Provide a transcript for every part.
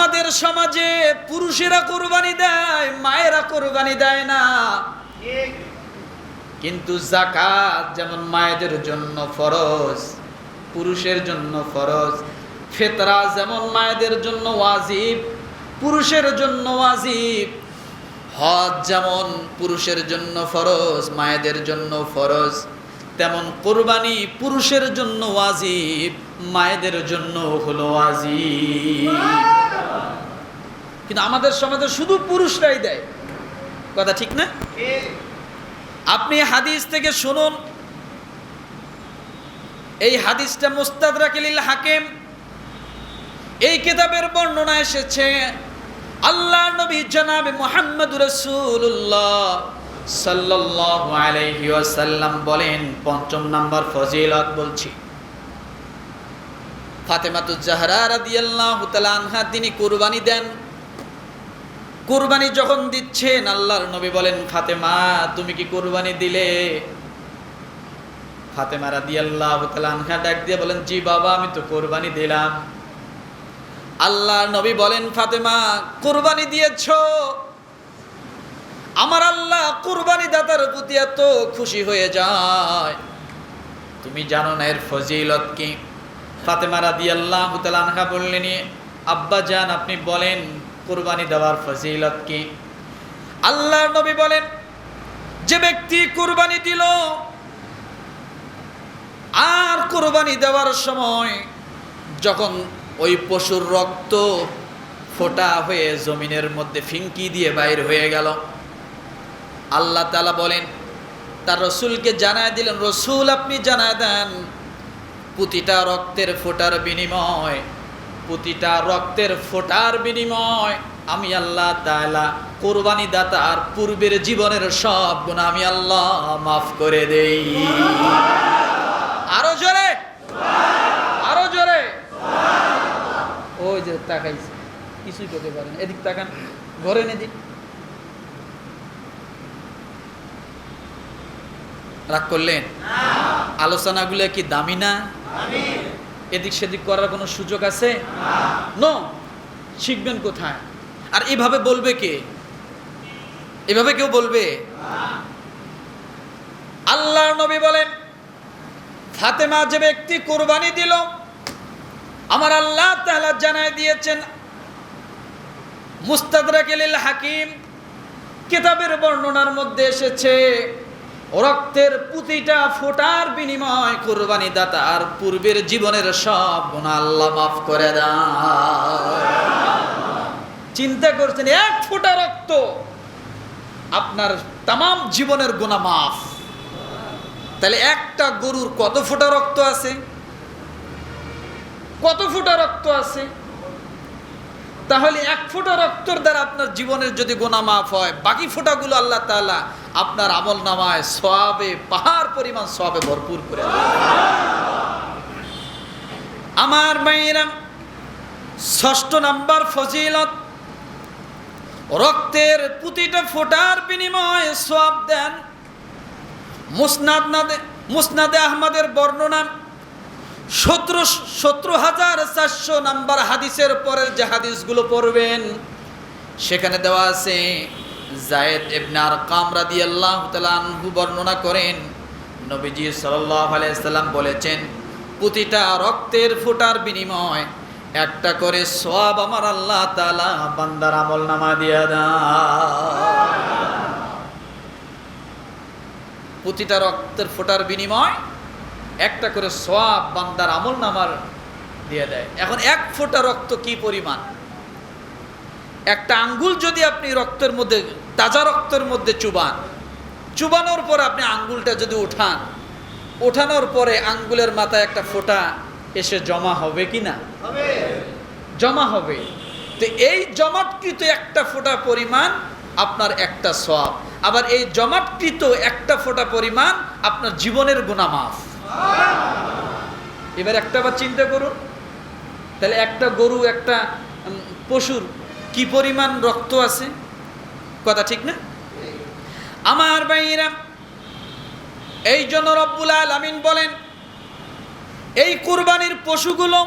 আমাদের সমাজে পুরুষেরা কোরবানি দেয়, মায়েরা কোরবানি দেয় না। কিন্তু জাকাত যেমন মায়েদের জন্য ফরজ, পুরুষের জন্য ফরজ, ফেতরা যেমন মায়েদের জন্য ওয়াজিব, পুরুষের জন্য ওয়াজিব, হজ যেমন পুরুষের জন্য ফরজ, মায়েদের জন্য ফরজ, তেমন কোরবানি পুরুষের জন্য ওয়াজিব, মায়েদের জন্য হলো ওয়াজিব। কিন্তু আমাদের সমাজে শুধু পুরুষরাই দেয়। কথা ঠিক না? আপনি হাদিস থেকে শুনুন। এই হাদিসটা মুস্তাদ রাকিল হাকিম এই কিতাবের বর্ণনা এসেছে আল্লাহ নবী জনাব মোহাম্মদ রসুল্লাহ সাল্লাল্লাহু আলাইহি ওয়াসাল্লাম বলেন পঞ্চম নাম্বার ফজিলত বলছি। ফাতেমাতুজ জাহরা রাদিয়াল্লাহু তাআলা আনহা তিনি কুরবানি দেন। কুরবানি যখন দিচ্ছেন, আল্লাহর নবী বলেন, ফাতেমা, তুমি কি কুরবানি দিলে? ফাতেমা রাদিয়াল্লাহু তাআলা আনহা ডাক দিয়ে বলেন, জি বাবা, আমি তো কুরবানি দিলাম। আল্লাহর নবী বলেন, ফাতেমা, কুরবানি দিয়েছ? আমার আল্লাহ কুরবানি দাতার প্রতি এত খুশি হয়ে যায়। তুমি জানো না এর ফজিলত কি? ফাতেমা রাদিয়াল্লাহু তাআলা আনহা বললেন, আব্বা জান, আপনি বলেন কুরবানি দেওয়ার ফজিলত কি? আল্লাহর নবী বলেন, যে ব্যক্তি কুরবানি দিল, আর কুরবানি দেওয়ার সময় যখন ওই পশুর রক্ত ফোটা হয়ে জমিনের মধ্যে ফিঙ্কি দিয়ে বাইর হয়ে গেল, আল্লাহ তালা বলেন, তার রসুলকে জানায় দিলেন, রসুল, আপনি জানায় দেন, প্রতিটা রক্তের ফোটার বিনিময় প্রতিটা রক্তের ফোটার বিনিময় আমি আল্লাহ কোরবানি দাতার পূর্বের জীবনের সব গুণ আমি আল্লাহ মাফ করে দেই। আরও জোরে? আরও জোরে? ওই যে তাকাইছে, কিছুই করতে পারেন। এদিক তাকান, ঘরে এদিক রাগ করলেন? আলোচনাগুলো কি দামি না? এদিক সেদিক করার কোনো সুযোগ আছে? নো। শিখবেন কোথায়? আর এভাবে বলবে কে? এভাবে কেউ বলবে? আল্লাহর নবী বলেন, ফাতেমা যে ব্যক্তি কোরবানি দিল, আমার আল্লাহ তাআলা জানায় দিয়েছেন মুস্তাদরাকিল হাকিম কিতাবের বর্ণনার মধ্যে এসেছে রক্তের প্রতিটা ফোটার বিনিময় কোরবানি দাতার পূর্বের জীবনের সব গুণা আল্লাহ মাফ করে চিন্তা করছেন, এক ফোঁটা রক্ত আপনার তাম জীবনের গুণা মাফ। তাহলে একটা গরুর কত ফোঁটা রক্ত আছে? কত ফোটা রক্ত আছে? তাহলে এক ফোঁটা রক্তর দ্বারা আপনার জীবনের যদি গোনা মাফ হয়, বাকি ফোঁটাগুলো আল্লাহ তাআলা আপনার আমল নামায় সবে পাহাড় পরিমাণ সবে ভরপুর করে আমার মায়েরা, ষষ্ঠ নাম্বার ফজিলত, রক্তের প্রতিটা ফোটার বিনিময়ে সব দেন। মুসনাদ নাদে, মুসনাদে আহমদের বর্ণনা, সতেরো সতেরো হাজার চারশো নাম্বার হাদিসের পরের যে হাদিসগুলো পড়বেন, সেখানে দেওয়া আছে জায়েদ ইবনার কামরা দিয়ে আল্লাহ আনহু বর্ণনা করেন, নবীজি সাল্লাহ আলাইসাল্লাম বলেছেন, প্রতিটা রক্তের ফোটার বিনিময় একটা করে সব আমার আল্লাহ তালা বান্দার আমল নামা দিয়ে দেয় প্রতিটা রক্তের ফোটার বিনিময় একটা করে সব বান্দার আমল নামার দিয়ে দেয়। এখন এক ফোঁটা রক্ত কি পরিমাণ? একটা আঙ্গুল যদি আপনি রক্তের মধ্যে তাজা রক্তের মধ্যে চুবান। চুবানোর পর আপনি আঙ্গুলটা যদি উঠান ওঠানোর পরে আঙ্গুলের মাথায় একটা ফোঁটা এসে জমা হবে কি না? জমা হবে। তো এই জমাটকৃত একটা ফোঁটা পরিমাণ আপনার একটা সব আবার এই জমাটকৃত একটা ফোঁটা পরিমাণ আপনার জীবনের গুণামাফ এবার একটা বার চিন্তা করুন। তাহলে একটা গরু একটা পশুর কি পরিমাণ রক্ত আছে? কথা ঠিক না? আমার ভাইয়েরা, এই জন্য রব্বুল আলামিন বলেন, এই কুরবানির পশুগুলো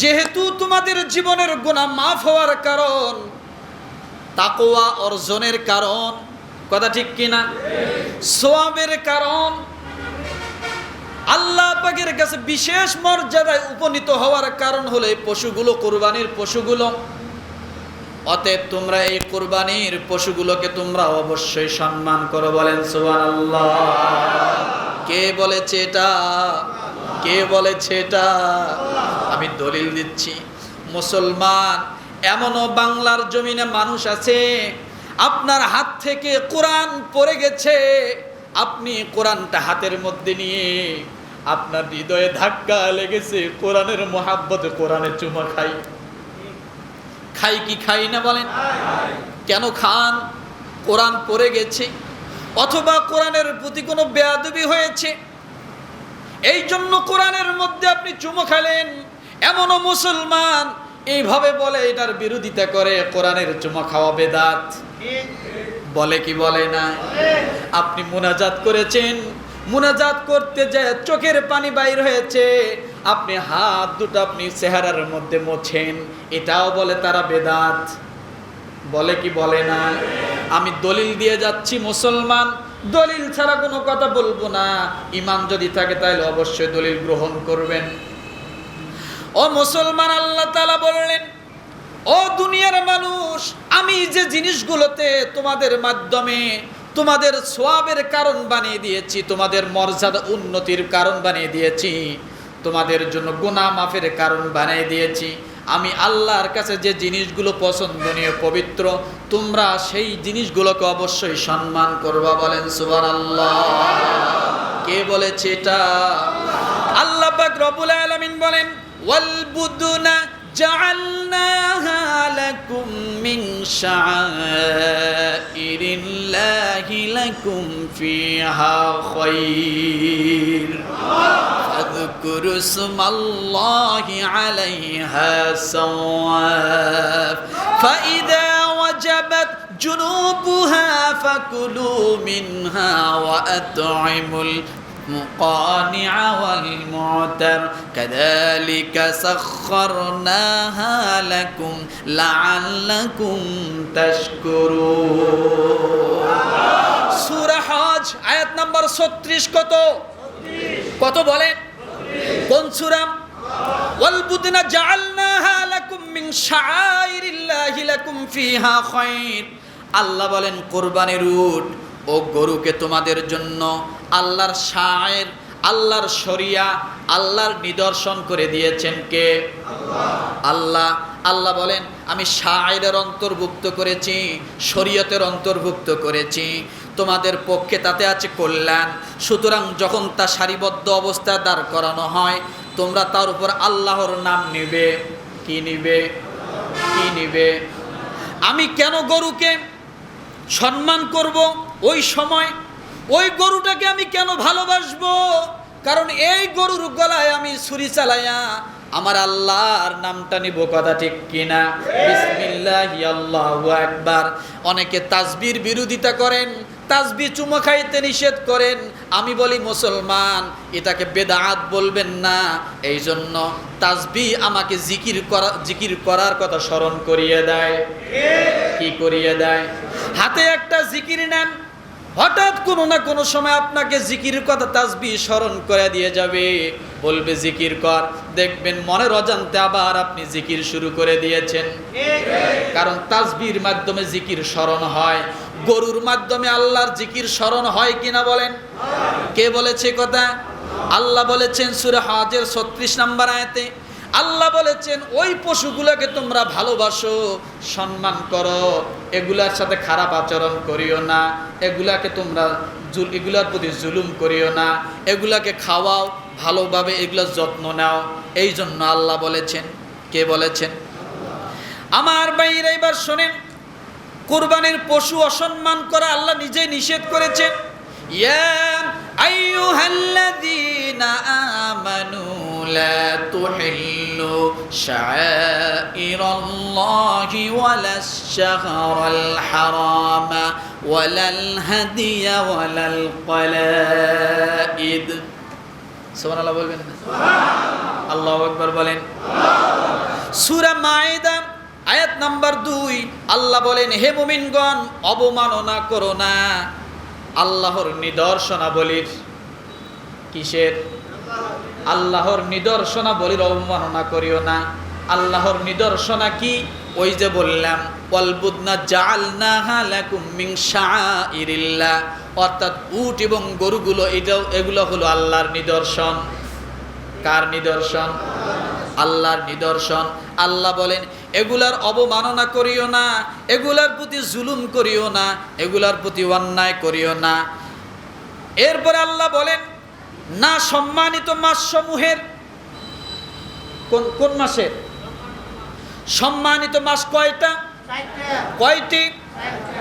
যেহেতু তোমাদের জীবনের গুণা মাফ হওয়ার কারণ তাকোয়া অর্জনের কারণ, কথা ঠিক কিনা? সোয়াবের কারণ, আল্লাহ পাকের কাছে বিশেষ মর্যাদায় উপনীত হওয়ার কারণ হলো পশুগুলো, কোরবানির পশুগুলো। অতএব তোমরা এই কোরবানির পশুগুলোকে তোমরা অবশ্যই সম্মান করো বলেন, সুবহানাল্লাহ। কে বলেছে এটা? কে বলেছে এটা? আমি দলিল দিচ্ছি। মুসলমান, এমনও বাংলার জমিনে মানুষ আছে, আপনার হাত থেকে কোরআন পড়ে গেছে, আপনি কোরআনটা হাতের মধ্যে নিয়ে আপনার হৃদয়ে ধাক্কা লেগেছে, কোরআনের মহাব্বতে কোরআনের চুমা খাই। খাই কি খাই না বলেন? কেন খান? কোরআন পড়ে গেছে। অথবা কোরআনের প্রতি কোনো বেয়াদবি হয়েছে। এই জন্য কোরআনের মধ্যে আপনি চুমো খেলেন এমনও মুসলমান এইভাবে বলে, এটার বিরোধিতা করে, কোরআনের চুমো খাওয়া বেদাত। বলে কি বলে না? আপনি মোনাজাত করেছেন। মুনাজাত করতে যে চোখের পানি বাইর হয়েছে। আপনি হাত দুটো আপনি চেহারার মধ্যে মোছেন। এটাও বলে তারা বেদাত। বলে কি বলে না? আমি দলিল দিয়ে যাচ্ছি মুসলমান। দলিল ছাড়া কোনো কথা বলব না। ইমান যদি থাকে তাহলে অবশ্যই দলিল গ্রহণ করবেন। ও মুসলমান, আল্লাহ তালা বললেন, ও দুনিয়ার মানুষ, আমি যে জিনিসগুলোতে তোমাদের মাধ্যমে তোমাদের সোয়াবের কারণ বানিয়ে দিয়েছি, তোমাদের মর্যাদা উন্নতির কারণ বানিয়ে দিয়েছি, তোমাদের জন্য গুণা মাফের কারণ বানিয়ে দিয়েছি। আমি আল্লাহর কাছে যে জিনিসগুলো পছন্দনীয়, পবিত্র, তোমরা সেই জিনিসগুলোকে অবশ্যই সম্মান করবা বলেন সুবার আল্লাহ কে বলেছে এটা? আল্লাহ রবুল আলমিন বলেন, ওয়াল বুদুনা জাআলনা لكم من شعائر الله لكم فيها خير. فاذكروا اسم الله عليها صواف فإذا وجبت جنوبها فكلوا منها وأطعموا المقانع والمعتر كذلك سخرناها لكم لعلكم تشكرون সূরা হজ আয়াত নাম্বার 36 কত কত বলেন কোন সূরা ওয়ালবুদনা জাআলনাহা লাকুম মিন শাআইরিল্লাহি লাকুম ফিহা খায়র আল্লাহ বলেন কোরবানির উট ও গরুকে তোমাদের জন্য আল্লাহর শায়ের, আল্লাহর শরিয়া, আল্লাহর নিদর্শন করে দিয়েছেন কে? আল্লাহ। আল্লাহ বলেন, আমি শায়ের অন্তর্ভুক্ত করেছি, শরীয়তের অন্তর্ভুক্ত করেছি। তোমাদের পক্ষে তাতে আছে কল্যাণ। সুতরাং যখন তা সারিবদ্ধ অবস্থায় দাঁড় করানো হয়, তোমরা তার উপর আল্লাহর নাম নিবে। কি নিবে? কি নিবে? আমি কেন গরুকে সম্মান করব? ওই সময় ওই গরুটাকে আমি কেন ভালোবাসবো? কারণ এই গরুর গলায় আমি ছুরি চালাইয়া আমার আল্লাহর নামটা নিব, কথা ঠিক কিনা? বিসমিল্লাহ, আল্লাহু একবার অনেকে তাসবির বিরোধিতা করেন তাসবি চুমো খাইতে নিষেধ করেন। আমি বলি, মুসলমান, এটাকে বেদাত বলবেন না। এই জন্য তাসবি আমাকে জিকির করা, জিকির করার কথা স্মরণ করিয়ে দেয়। কি করিয়ে দেয়? হাতে একটা জিকির নেন হঠাৎ কোনো না কোনো সময় আপনাকে জিকির কথা তাসবি স্মরণ করে দিয়ে যাবে। বলবে, জিকির কর। দেখবেন মনের অজান্তে আবার আপনি জিকির শুরু করে দিয়েছেন। কারণ তাজবির মাধ্যমে জিকির স্মরণ হয়। গরুর মাধ্যমে আল্লাহর জিকির স্মরণ হয় কিনা বলেন? কে বলেছে কথা? আল্লাহ বলেছেন, সুরে হজের ছত্রিশ নাম্বার আয়াতে আল্লাহ বলেছেন, ওই পশুগুলোকে তোমরা ভালোবাসো, সম্মান করো। এগুলার সাথে খারাপ আচরণ করিও না। এগুলাকে তোমরা এগুলার প্রতি জুলুম করিও না। এগুলাকে খাওয়াও, ভালোভাবে এগুলোর যত্ন নাও। এই জন্য আল্লাহ বলেছেন, কে বলেছেন? আমার বাইরে এবার শোনেন, কোরবানির পশু অসম্মান করা আল্লাহ নিজে নিষেধ করেছেন। ইয়া আইয়ুহাল্লাযীনা আমানু লা তুহিল্লু শাআইরাল্লাহি ওয়ালাশ শাহরাল হারামা ওয়ালাল হাদিয়া ওয়ালাল কলাইদ সুবহানাল্লাহ বলবেন না? আল্লাহ একবার বলেন। সুরা মায়েদা আয়াত নাম্বার দুই, আল্লাহ বলেন, হে মুমিনগণ, অবমাননা করো না। আল্লাহর নিদর্শনাবলীর কিসের? আল্লাহর নিদর্শনাবলীর অবমাননা করিও না। আল্লাহর নিদর্শনা কি? ওই যে বললাম, ওয়ালবুদনা জাআলনাহা লাকুম মিন শাআইরিল্লাহ। অর্থাৎ উট এবং গরুগুলো, এটাও এগুলো হলো আল্লাহর নিদর্শন। কার নিদর্শন? আল্লাহর নিদর্শন। আল্লাহ বলেন, এগুলার অবমাননা করিও না, এগুলার প্রতি জুলুম করিও না, এগুলার প্রতি অন্যায় করিও না। এরপরে আল্লাহ বলেন না সম্মানিত মাসসমূহের কোন কোন মাসের? সম্মানিত মাস কয়টা? কয়টি?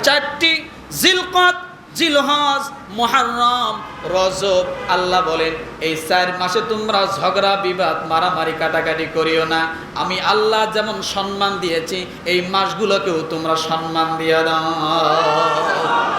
চারটি। জিলকত জিলহজ, মুহাররম, রজব। আল্লাহ বলেন, এই চার মাসে তোমরা ঝগড়া, বিবাদ, মারামারি, কাটাকাটি করিও না। আমি আল্লাহ যেমন সম্মান দিয়েছি, এই মাসগুলোকেও তোমরা সম্মান দিয়ে দাও।